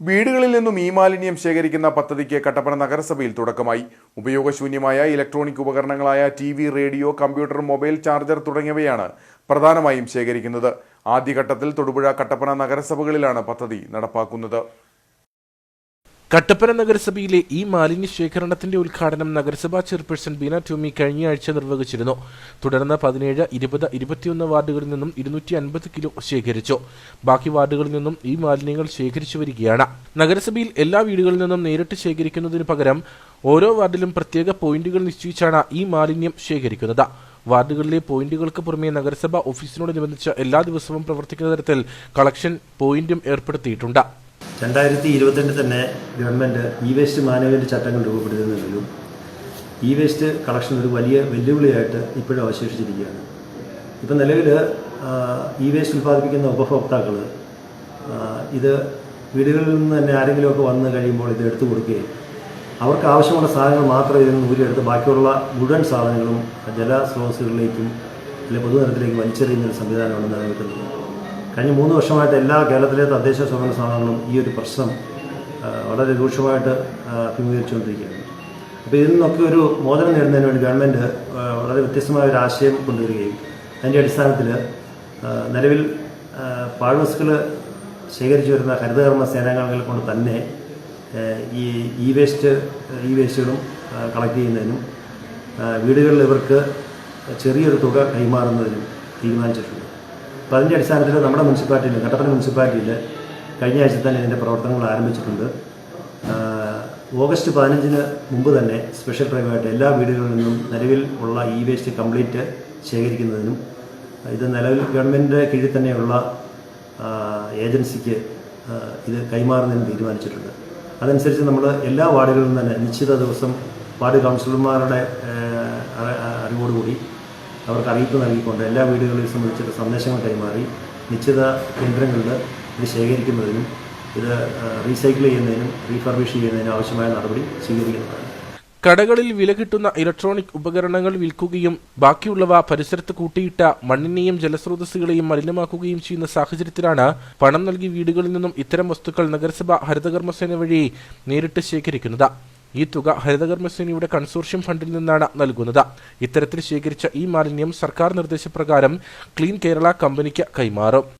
വീടുകളിൽ നിന്നും ഈ മാലിന്യം ശേഖരിക്കുന്ന പദ്ധതിക്ക് കട്ടപ്പന നഗരസഭയിൽ തുടക്കമായി. ഉപയോഗശൂന്യമായ electronic ഉപകരണങ്ങളായ T V radio computer mobile charger തുടങ്ങിയവയാണ് പ്രധാനമായും ശേഖരിക്കുന്നത്. ആദ്യഘട്ടത്തിൽ തൊടുപുഴ കട്ടപ്പന നഗരസഭകളിലാണ് പദ്ധതി നടപ്പാക്കുന്നത്. കട്ടപ്പന നഗരസഭയിലെ ഈ മാലിന്യ ശേഖരണത്തിന്റെ ഉദ്ഘാടനം നഗരസഭാ ചെയർപേഴ്സൺ ബീന ടോമി കഴിഞ്ഞയാഴ്ച നിർവഹിച്ചിരുന്നു. തുടർന്ന് പതിനേഴ് ഇരുപത് ഇരുപത്തിയൊന്ന് വാർഡുകളിൽ നിന്നും ഇരുന്നൂറ്റി അൻപത് കിലോ ശേഖരിച്ചു. ബാക്കി വാർഡുകളിൽ നിന്നും ഈ മാലിന്യങ്ങൾ ശേഖരിച്ചു വരികയാണ്. നഗരസഭയിൽ എല്ലാ വീടുകളിൽ നിന്നും നേരിട്ട് ശേഖരിക്കുന്നതിന് പകരം ഓരോ വാർഡിലും പ്രത്യേക പോയിന്റുകൾ നിശ്ചയിച്ചാണ് ഈ മാലിന്യം ശേഖരിക്കുന്നത്. വാർഡുകളിലെ പോയിന്റുകൾക്ക് പുറമെ നഗരസഭ ഓഫീസിനോടനുബന്ധിച്ച് എല്ലാ ദിവസവും പ്രവർത്തിക്കുന്ന തരത്തിൽ കളക്ഷൻ പോയിന്റും ഏർപ്പെടുത്തിയിട്ടുണ്ട്. രണ്ടായിരത്തി ഇരുപത്തിരണ്ടിൽ തന്നെ ഗവൺമെന്റ് ഇ വേസ്റ്റ് മാനേജ്മെന്റ് ചട്ടങ്ങൾ രൂപപ്പെടുത്തുന്നതിലും ഇ വേസ്റ്റ് കളക്ഷൻ ഒരു വലിയ വെല്ലുവിളിയായിട്ട് ഇപ്പോഴും അവശേഷിച്ചിരിക്കുകയാണ്. ഇപ്പം നിലവിൽ ഇ വേസ്റ്റ് ഉൽപ്പാദിപ്പിക്കുന്ന ഉപഭോക്താക്കൾ ഇത് വീടുകളിൽ നിന്ന് തന്നെ ആരെങ്കിലുമൊക്കെ വന്ന് കഴിയുമ്പോൾ ഇത് എടുത്തു കൊടുക്കുകയും അവർക്ക് ആവശ്യമുള്ള സാധനങ്ങൾ മാത്രമേ ഇതിൽ നിന്ന് ഊരിയെടുത്ത് ബാക്കിയുള്ള മുഴുവൻ സാധനങ്ങളും ജലസ്രോതസ്സുകളിലേക്കും അല്ലെങ്കിൽ പൊതുനിരത്തിലേക്ക് വലിച്ചെറിയുന്ന ഒരു സംവിധാനമാണ് നിലനിൽക്കുന്നത്. കഴിഞ്ഞ മൂന്ന് വർഷമായിട്ട് എല്ലാ കേരളത്തിലെ തദ്ദേശ സ്വയംഭരണ സ്ഥാപനങ്ങളും ഈ ഒരു പ്രശ്നം വളരെ രൂക്ഷമായിട്ട് അഭിമുഖീകരിച്ചുകൊണ്ടിരിക്കുകയാണ്. അപ്പോൾ ഇതിൽ നിന്നൊക്കെ ഒരു മോചനം നേടുന്നതിന് വേണ്ടി ഗവൺമെന്റ് വളരെ വ്യത്യസ്തമായ ഒരു ആശയം കൊണ്ടുവരികയും അതിന്റെ അടിസ്ഥാനത്തിൽ നിലവിൽ പാഴ്വസ്തുക്കൾ ശേഖരിച്ചു വരുന്ന ഹരിതകർമ്മ സേനാംഗങ്ങളെ കൊണ്ട് തന്നെ ഈ ഇ വേസ്റ്റ് ഇ വേസ്റ്റുകളും കളക്ട് ചെയ്യുന്നതിനും വീടുകളിൽ ഇവർക്ക് ചെറിയൊരു തുക കൈമാറുന്നതിനും തീരുമാനിച്ചിട്ടുണ്ട്. അപ്പോൾ അതിന്റെ അടിസ്ഥാനത്തിൽ നമ്മുടെ മുനിസിപ്പാലിറ്റിയിൽ കട്ടപ്പന മുനിസിപ്പാലിറ്റിയിൽ കഴിഞ്ഞ ആഴ്ച തന്നെ ഇതിന്റെ പ്രവർത്തനങ്ങൾ ആരംഭിച്ചിട്ടുണ്ട്. ഓഗസ്റ്റ് പതിനഞ്ചിന് മുമ്പ് തന്നെ സ്പെഷ്യൽ ഡ്രൈവായിട്ട് എല്ലാ വീടുകളിൽ നിന്നും നിലവിൽ ഉള്ള ഇ വേസ്റ്റ് കംപ്ലീറ്റ് ശേഖരിക്കുന്നതിനും ഇത് നിലവിൽ ഗവൺമെന്റിന്റെ കീഴിൽ തന്നെയുള്ള ഏജൻസിക്ക് ഇത് കൈമാറുന്നതിനും തീരുമാനിച്ചിട്ടുണ്ട്. അതനുസരിച്ച് നമ്മൾ എല്ലാ വാർഡുകളിലും തന്നെ നിശ്ചിത ദിവസം വാർഡ് കൗൺസിലർമാരുടെ അറിവോടുകൂടി അവർക്ക് അറിയിപ്പ് നൽകിക്കൊണ്ട് എല്ലാ വീടുകളിൽ സംബന്ധിച്ചിട്ട് സന്ദേശങ്ങൾ കൈമാറി നിശ്ചിത കേന്ദ്രങ്ങളിൽ ഇത് ശേഖരിക്കുന്നതിനും ഇത് റീസൈക്കിൾ ചെയ്യുന്നതിനും റീഫർബിഷ് ചെയ്യുന്നതിനും ആവശ്യമായ നടപടി സ്വീകരിക്കുന്നതാണ്. കടകളിൽ വില കിട്ടുന്ന ഇലക്ട്രോണിക് ഉപകരണങ്ങൾ വിൽക്കുകയും ബാക്കിയുള്ളവ പരിസരത്ത് കൂട്ടിയിട്ട മണ്ണിനെയും ജലസ്രോതസ്സുകളെയും മലിനമാക്കുകയും ചെയ്യുന്ന സാഹചര്യത്തിലാണ് പണം നൽകി വീടുകളിൽ നിന്നും ഇത്തരം വസ്തുക്കൾ നഗരസഭ ഹരിതകർമ്മസേന വഴി നേരിട്ട് ശേഖരിക്കുന്നത്. ഈ തുക ഹരിതകർമ്മസേനയുടെ കൺസോർഷ്യം ഫണ്ടിൽ നിന്നാണ് നൽകുന്നത്. ഇത്തരത്തിൽ ശേഖരിച്ച ഈ മാലിന്യം സർക്കാർ നിർദ്ദേശപ്രകാരം ക്ലീൻ കേരള കമ്പനിക്ക് കൈമാറും.